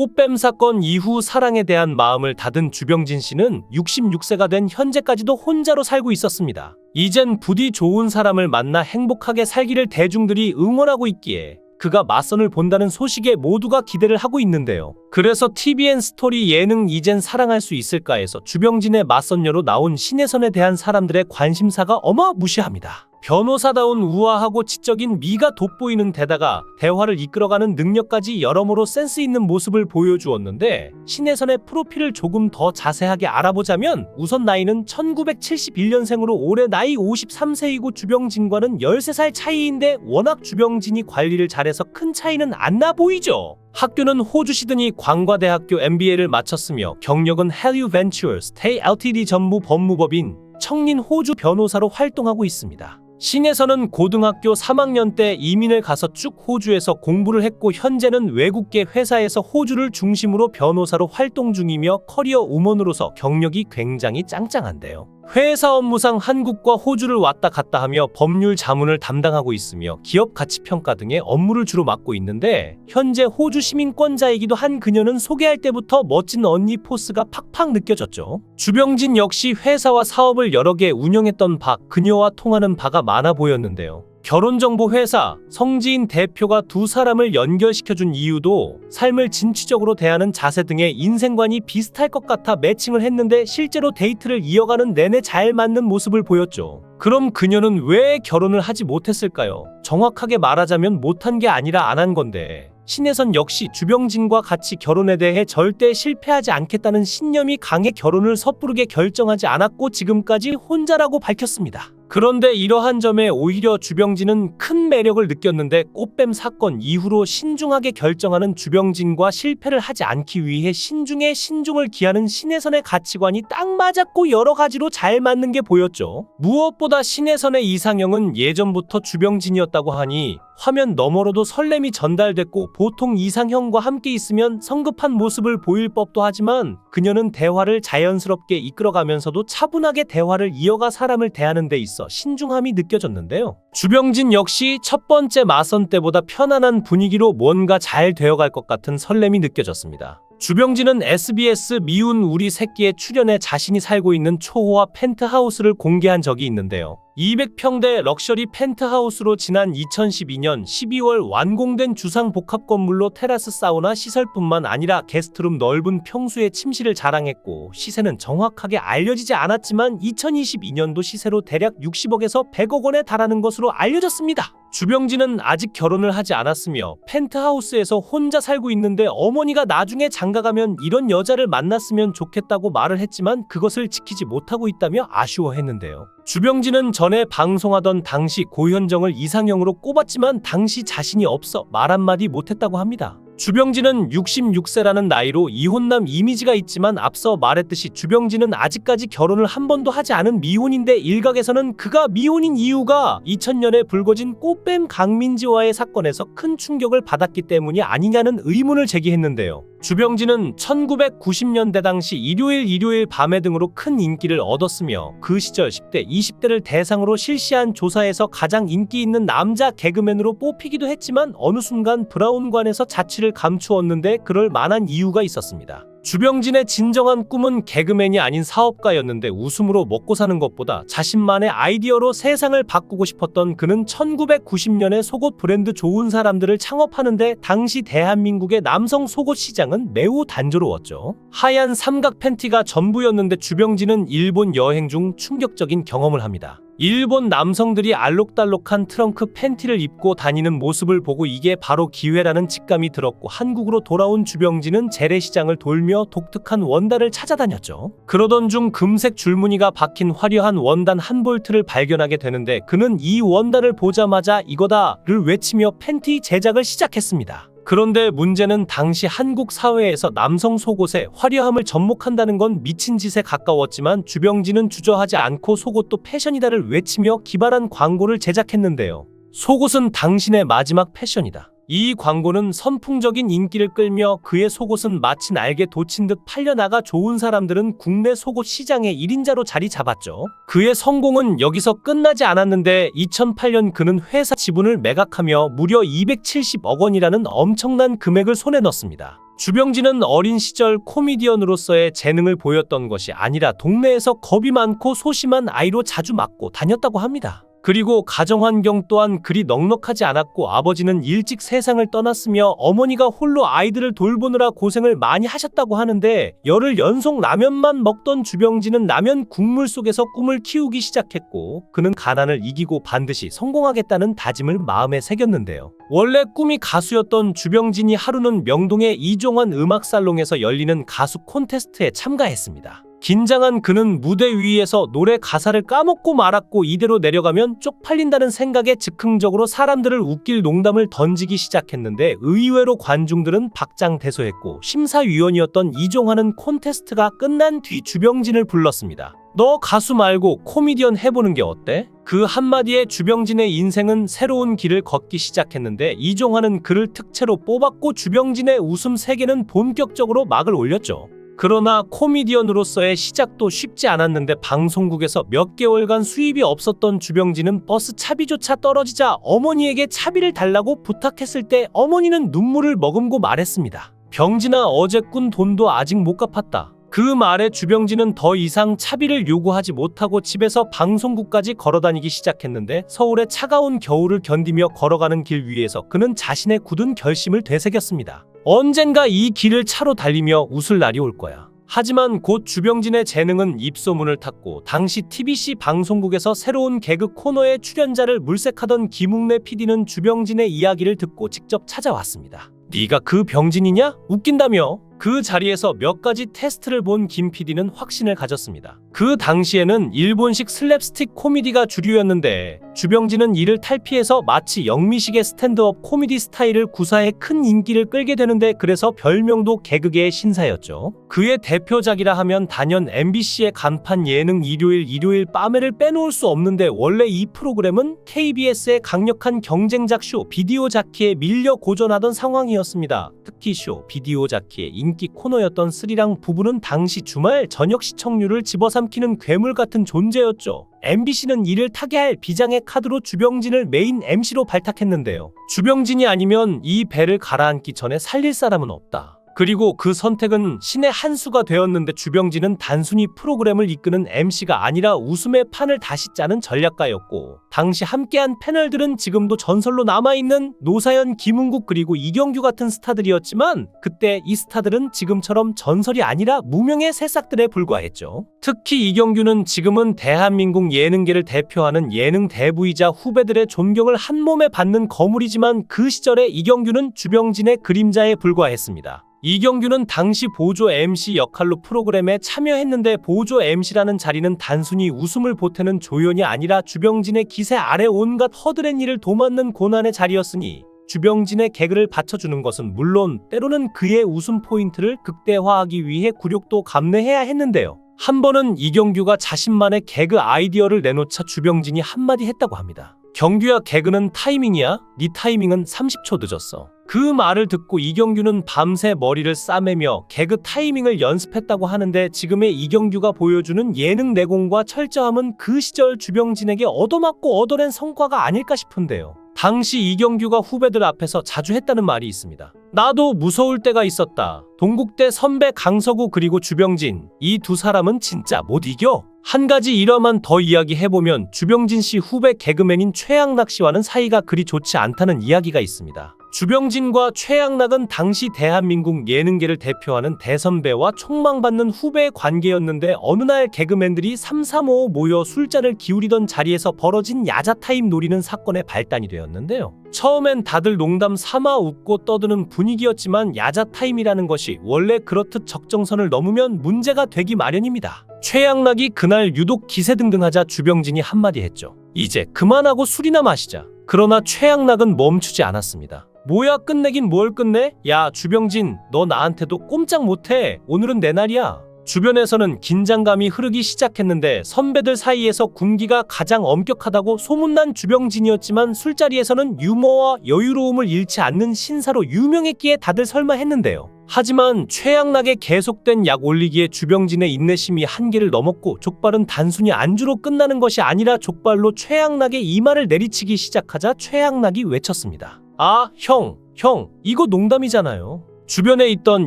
꽃뱀 사건 이후 사랑에 대한 마음을 닫은 주병진 씨는 66세가 된 현재까지도 혼자로 살고 있었습니다. 이젠 부디 좋은 사람을 만나 행복하게 살기를 대중들이 응원하고 있기에 그가 맞선을 본다는 소식에 모두가 기대를 하고 있는데요. 그래서 TVN 스토리 예능 이젠 사랑할 수 있을까에서 주병진의 맞선녀로 나온 신혜선에 대한 사람들의 관심사가 어마무시합니다. 변호사다운 우아하고 지적인 미가 돋보이는 데다가 대화를 이끌어가는 능력까지 여러모로 센스 있는 모습을 보여주었는데 신혜선의 프로필을 조금 더 자세하게 알아보자면 우선 나이는 1971년생으로 올해 나이 53세이고 주병진과는 13살 차이인데 워낙 주병진이 관리를 잘해서 큰 차이는 안 나 보이죠. 학교는 호주 시드니 광과대학교 MBA를 마쳤으며 경력은 헬류 벤처스 테이 LTD 전무 법무법인 청린 호주 변호사로 활동하고 있습니다. 신에서는 고등학교 3학년 때 이민을 가서 쭉 호주에서 공부를 했고 현재는 외국계 회사에서 호주를 중심으로 변호사로 활동 중이며 커리어 우먼으로서 경력이 굉장히 짱짱한데요. 회사 업무상 한국과 호주를 왔다 갔다 하며 법률 자문을 담당하고 있으며 기업 가치 평가 등의 업무를 주로 맡고 있는데 현재 호주 시민권자이기도 한 그녀는 소개할 때부터 멋진 언니 포스가 팍팍 느껴졌죠. 주병진 역시 회사와 사업을 여러 개 운영했던 바 그녀와 통하는 바가 많아 보였는데요. 결혼정보 회사 성지인 대표가 두 사람을 연결시켜준 이유도 삶을 진취적으로 대하는 자세 등의 인생관이 비슷할 것 같아 매칭을 했는데 실제로 데이트를 이어가는 내내 잘 맞는 모습을 보였죠. 그럼 그녀는 왜 결혼을 하지 못했을까요? 정확하게 말하자면 못한 게 아니라 안 한 건데. 신혜선 역시 주병진과 같이 결혼에 대해 절대 실패하지 않겠다는 신념이 강해 결혼을 섣부르게 결정하지 않았고 지금까지 혼자라고 밝혔습니다. 그런데 이러한 점에 오히려 주병진은 큰 매력을 느꼈는데 꽃뱀 사건 이후로 신중하게 결정하는 주병진과 실패를 하지 않기 위해 신중에 신중을 기하는 신혜선의 가치관이 딱 맞았고 여러 가지로 잘 맞는 게 보였죠. 무엇보다 신혜선의 이상형은 예전부터 주병진이었다고 하니 화면 너머로도 설렘이 전달됐고 보통 이상형과 함께 있으면 성급한 모습을 보일 법도 하지만 그녀는 대화를 자연스럽게 이끌어가면서도 차분하게 대화를 이어가 사람을 대하는 데 있어 신중함이 느껴졌는데요. 주병진 역시 첫 번째 마선 때보다 편안한 분위기로 뭔가 잘 되어갈 것 같은 설렘이 느껴졌습니다. 주병진은 SBS 미운 우리 새끼에 출연해 자신이 살고 있는 초호화 펜트하우스를 공개한 적이 있는데요. 200평대 럭셔리 펜트하우스로 지난 2012년 12월 완공된 주상 복합 건물로 테라스 사우나 시설뿐만 아니라 게스트룸 넓은 평수의 침실을 자랑했고 시세는 정확하게 알려지지 않았지만 2022년도 시세로 대략 60억에서 100억 원에 달하는 것으로 알려졌습니다. 주병진은 아직 결혼을 하지 않았으며 펜트하우스에서 혼자 살고 있는데 어머니가 나중에 장가가면 이런 여자를 만났으면 좋겠다고 말을 했지만 그것을 지키지 못하고 있다며 아쉬워했는데요. 주병진은 전에 방송하던 당시 고현정을 이상형으로 꼽았지만 당시 자신이 없어 말 한마디 못했다고 합니다. 주병진은 66세라는 나이로 이혼남 이미지가 있지만 앞서 말했듯이 주병진은 아직까지 결혼을 한 번도 하지 않은 미혼인데 일각에서는 그가 미혼인 이유가 2000년에 불거진 꽃뱀 강민지와의 사건에서 큰 충격을 받았기 때문이 아니냐는 의문을 제기했는데요. 주병진은 1990년대 당시 일요일 일요일 밤에 등으로 큰 인기를 얻었으며 그 시절 10대, 20대를 대상으로 실시한 조사에서 가장 인기 있는 남자 개그맨으로 뽑히기도 했지만 어느 순간 브라운관에서 자취를 감추었는데 그럴 만한 이유가 있었습니다. 주병진의 진정한 꿈은 개그맨이 아닌 사업가였는데 웃음으로 먹고 사는 것보다 자신만의 아이디어로 세상을 바꾸고 싶었던 그는 1990년에 속옷 브랜드 좋은 사람들을 창업하는데 당시 대한민국의 남성 속옷 시장은 매우 단조로웠죠. 하얀 삼각 팬티가 전부였는데 주병진은 일본 여행 중 충격적인 경험을 합니다. 일본 남성들이 알록달록한 트렁크 팬티를 입고 다니는 모습을 보고 이게 바로 기회라는 직감이 들었고 한국으로 돌아온 주병진은 재래시장을 돌며 독특한 원단을 찾아다녔죠. 그러던 중 금색 줄무늬가 박힌 화려한 원단 한 볼트를 발견하게 되는데 그는 이 원단을 보자마자 이거다를 외치며 팬티 제작을 시작했습니다. 그런데 문제는 당시 한국 사회에서 남성 속옷에 화려함을 접목한다는 건 미친 짓에 가까웠지만 주병진은 주저하지 않고 속옷도 패션이다를 외치며 기발한 광고를 제작했는데요. 속옷은 당신의 마지막 패션이다. 이 광고는 선풍적인 인기를 끌며 그의 속옷은 마치 날개 돋친 듯 팔려나가 좋은 사람들은 국내 속옷 시장의 1인자로 자리 잡았죠. 그의 성공은 여기서 끝나지 않았는데 2008년 그는 회사 지분을 매각하며 무려 270억 원이라는 엄청난 금액을 손에 넣습니다. 주병진은 어린 시절 코미디언으로서의 재능을 보였던 것이 아니라 동네에서 겁이 많고 소심한 아이로 자주 맞고 다녔다고 합니다. 그리고 가정 환경 또한 그리 넉넉하지 않았고 아버지는 일찍 세상을 떠났으며 어머니가 홀로 아이들을 돌보느라 고생을 많이 하셨다고 하는데 열흘 연속 라면만 먹던 주병진은 라면 국물 속에서 꿈을 키우기 시작했고 그는 가난을 이기고 반드시 성공하겠다는 다짐을 마음에 새겼는데요. 원래 꿈이 가수였던 주병진이 하루는 명동의 이종환 음악살롱에서 열리는 가수 콘테스트에 참가했습니다. 긴장한 그는 무대 위에서 노래 가사를 까먹고 말았고 이대로 내려가면 쪽팔린다는 생각에 즉흥적으로 사람들을 웃길 농담을 던지기 시작했는데 의외로 관중들은 박장대소했고 심사위원이었던 이종환은 콘테스트가 끝난 뒤 주병진을 불렀습니다. 너 가수 말고 코미디언 해보는 게 어때? 그 한마디에 주병진의 인생은 새로운 길을 걷기 시작했는데 이종환은 그를 특채로 뽑았고 주병진의 웃음 세계는 본격적으로 막을 올렸죠. 그러나 코미디언으로서의 시작도 쉽지 않았는데 방송국에서 몇 개월간 수입이 없었던 주병진은 버스 차비조차 떨어지자 어머니에게 차비를 달라고 부탁했을 때 어머니는 눈물을 머금고 말했습니다. 병진아 어제 꾼 돈도 아직 못 갚았다. 그 말에 주병진은 더 이상 차비를 요구하지 못하고 집에서 방송국까지 걸어다니기 시작했는데 서울의 차가운 겨울을 견디며 걸어가는 길 위에서 그는 자신의 굳은 결심을 되새겼습니다. 언젠가 이 길을 차로 달리며 웃을 날이 올 거야. 하지만 곧 주병진의 재능은 입소문을 탔고 당시 TBC 방송국에서 새로운 개그 코너에 출연자를 물색하던 김웅래 PD는 주병진의 이야기를 듣고 직접 찾아왔습니다. 네가 그 병진이냐? 웃긴다며? 그 자리에서 몇 가지 테스트를 본 김 PD는 확신을 가졌습니다. 그 당시에는 일본식 슬랩스틱 코미디가 주류였는데 주병진은 이를 탈피해서 마치 영미식의 스탠드업 코미디 스타일을 구사해 큰 인기를 끌게 되는데 그래서 별명도 개그계의 신사였죠. 그의 대표작이라 하면 단연 MBC의 간판 예능 일요일 일요일 빠매를 빼놓을 수 없는데 원래 이 프로그램은 KBS의 강력한 경쟁작 쇼 비디오 자키에 밀려 고전하던 상황이었습니다. 특히 쇼 비디오 자키의 인기 코너였던 스리랑 부부는 당시 주말 저녁 시청률을 집어삼키는 괴물 같은 존재였죠. MBC는 이를 타게 할 비장의 카드로 주병진을 메인 MC로 발탁했는데요. 주병진이 아니면 이 배를 가라앉기 전에 살릴 사람은 없다. 그리고 그 선택은 신의 한 수가 되었는데 주병진은 단순히 프로그램을 이끄는 MC가 아니라 웃음의 판을 다시 짜는 전략가였고 당시 함께한 패널들은 지금도 전설로 남아있는 노사연, 김은국 그리고 이경규 같은 스타들이었지만 그때 이 스타들은 지금처럼 전설이 아니라 무명의 새싹들에 불과했죠. 특히 이경규는 지금은 대한민국 예능계를 대표하는 예능 대부이자 후배들의 존경을 한 몸에 받는 거물이지만 그 시절에 이경규는 주병진의 그림자에 불과했습니다. 이경규는 당시 보조 MC 역할로 프로그램에 참여했는데 보조 MC라는 자리는 단순히 웃음을 보태는 조연이 아니라 주병진의 기세 아래 온갖 허드렛 일을 도맡는 고난의 자리였으니 주병진의 개그를 받쳐주는 것은 물론 때로는 그의 웃음 포인트를 극대화하기 위해 굴욕도 감내해야 했는데요. 한 번은 이경규가 자신만의 개그 아이디어를 내놓자 주병진이 한마디 했다고 합니다. 경규야 개그는 타이밍이야. 네 타이밍은 30초 늦었어. 그 말을 듣고 이경규는 밤새 머리를 싸매며 개그 타이밍을 연습했다고 하는데 지금의 이경규가 보여주는 예능 내공과 철저함은 그 시절 주병진에게 얻어맞고 얻어낸 성과가 아닐까 싶은데요. 당시 이경규가 후배들 앞에서 자주 했다는 말이 있습니다. 나도 무서울 때가 있었다. 동국대 선배 강서구 그리고 주병진 이 두 사람은 진짜 못 이겨. 한 가지 일화만 더 이야기해보면 주병진 씨 후배 개그맨인 최양락 씨와는 사이가 그리 좋지 않다는 이야기가 있습니다. 주병진과 최양락은 당시 대한민국 예능계를 대표하는 대선배와 촉망받는 후배의 관계였는데 어느 날 개그맨들이 335 모여 술잔을 기울이던 자리에서 벌어진 야자타임 노리는 사건의 발단이 되었는데요. 처음엔 다들 농담 삼아 웃고 떠드는 분위기였지만 야자타임이라는 것이 원래 그렇듯 적정선을 넘으면 문제가 되기 마련입니다. 최양락이 그날 유독 기세등등하자 주병진이 한마디 했죠. 이제 그만하고 술이나 마시자. 그러나 최양락은 멈추지 않았습니다. 뭐야 끝내긴 뭘 끝내? 야 주병진 너 나한테도 꼼짝 못해. 오늘은 내 날이야. 주변에서는 긴장감이 흐르기 시작했는데 선배들 사이에서 군기가 가장 엄격하다고 소문난 주병진이었지만 술자리에서는 유머와 여유로움을 잃지 않는 신사로 유명했기에 다들 설마 했는데요. 하지만 최양락의 계속된 약 올리기에 주병진의 인내심이 한계를 넘었고 족발은 단순히 안주로 끝나는 것이 아니라 족발로 최양락의 이마를 내리치기 시작하자 최양락이 외쳤습니다. 아, 형, 형, 이거 농담이잖아요. 주변에 있던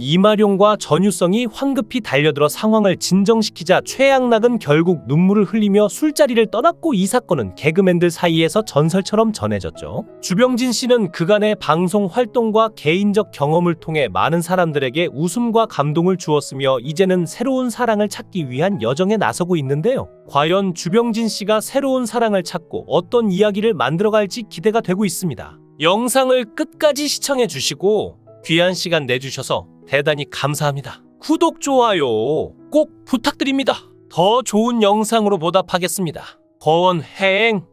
이마룡과 전유성이 황급히 달려들어 상황을 진정시키자 최양락은 결국 눈물을 흘리며 술자리를 떠났고 이 사건은 개그맨들 사이에서 전설처럼 전해졌죠. 주병진 씨는 그간의 방송 활동과 개인적 경험을 통해 많은 사람들에게 웃음과 감동을 주었으며 이제는 새로운 사랑을 찾기 위한 여정에 나서고 있는데요. 과연 주병진 씨가 새로운 사랑을 찾고 어떤 이야기를 만들어갈지 기대가 되고 있습니다. 영상을 끝까지 시청해 주시고 귀한 시간 내주셔서 대단히 감사합니다. 구독, 좋아요 꼭 부탁드립니다. 더 좋은 영상으로 보답하겠습니다. 거원 해행